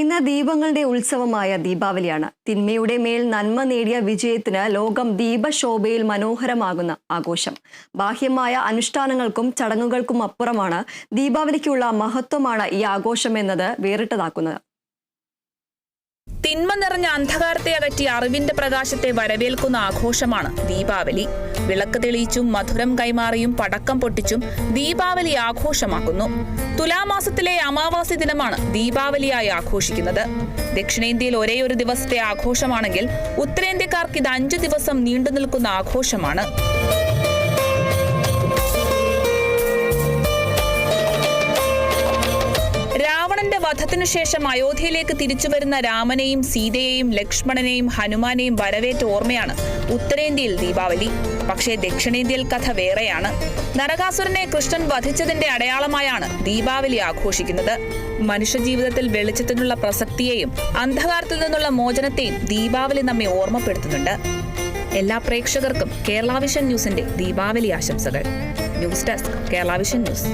ഇന്ന് ദീപങ്ങളുടെ ഉത്സവമായ ദീപാവലിയാണ്. തിന്മയുടെ മേൽ നന്മ നേടിയ വിജയത്തിന് ലോകം ദീപശോഭയിൽ മനോഹരമാകുന്ന ആഘോഷം. ബാഹ്യമായ അനുഷ്ഠാനങ്ങൾക്കും ചടങ്ങുകൾക്കും അപ്പുറമാണ് ദീപാവലിക്കുള്ള മഹത്വമാണ് ഈ ആഘോഷം എന്നത് വേറിട്ടതാക്കുന്നത്. തിന്മ നിറഞ്ഞ അന്ധകാരത്തെ അകറ്റി അറിവിന്റെ പ്രകാശത്തെ വരവേൽക്കുന്ന ആഘോഷമാണ് ദീപാവലി. വിളക്ക് തെളിയിച്ചും മധുരം കൈമാറിയും പടക്കം പൊട്ടിച്ചും ദീപാവലി ആഘോഷമാക്കുന്നു. തുലാമാസത്തിലെ അമാവാസി ദിനമാണ് ദീപാവലിയായി ആഘോഷിക്കുന്നത്. ദക്ഷിണേന്ത്യയിൽ ഒരേ ഒരു ദിവസത്തെ ആഘോഷമാണെങ്കിൽ ഉത്തരേന്ത്യക്കാർക്ക് ഇത് അഞ്ചു ദിവസം നീണ്ടു നിൽക്കുന്ന ആഘോഷമാണ്. രാവണന്റെ വധത്തിനു ശേഷം അയോധ്യയിലേക്ക് തിരിച്ചുവരുന്ന രാമനെയും സീതയെയും ലക്ഷ്മണനെയും ഹനുമാനെയും വരവേറ്റ ഓർമ്മയാണ് ഉത്തരേന്ത്യയിൽ ദീപാവലി. പക്ഷേ ദക്ഷിണേന്ത്യയിൽ കഥ വേറെയാണ്. നരകാസുരനെ കൃഷ്ണൻ വധിച്ചതിന്റെ അടയാളമായാണ് ദീപാവലി ആഘോഷിക്കുന്നത്. മനുഷ്യജീവിതത്തിൽ വെളിച്ചത്തിനുള്ള പ്രസക്തിയെയും അന്ധകാരത്തിൽ നിന്നുള്ള മോചനത്തെയും ദീപാവലി നമ്മെ ഓർമ്മപ്പെടുത്തുന്നുണ്ട്. എല്ലാ പ്രേക്ഷകർക്കും കേരളാവിഷൻ ന്യൂസിന്റെ ദീപാവലി ആശംസകൾ. News desk Keralavision news.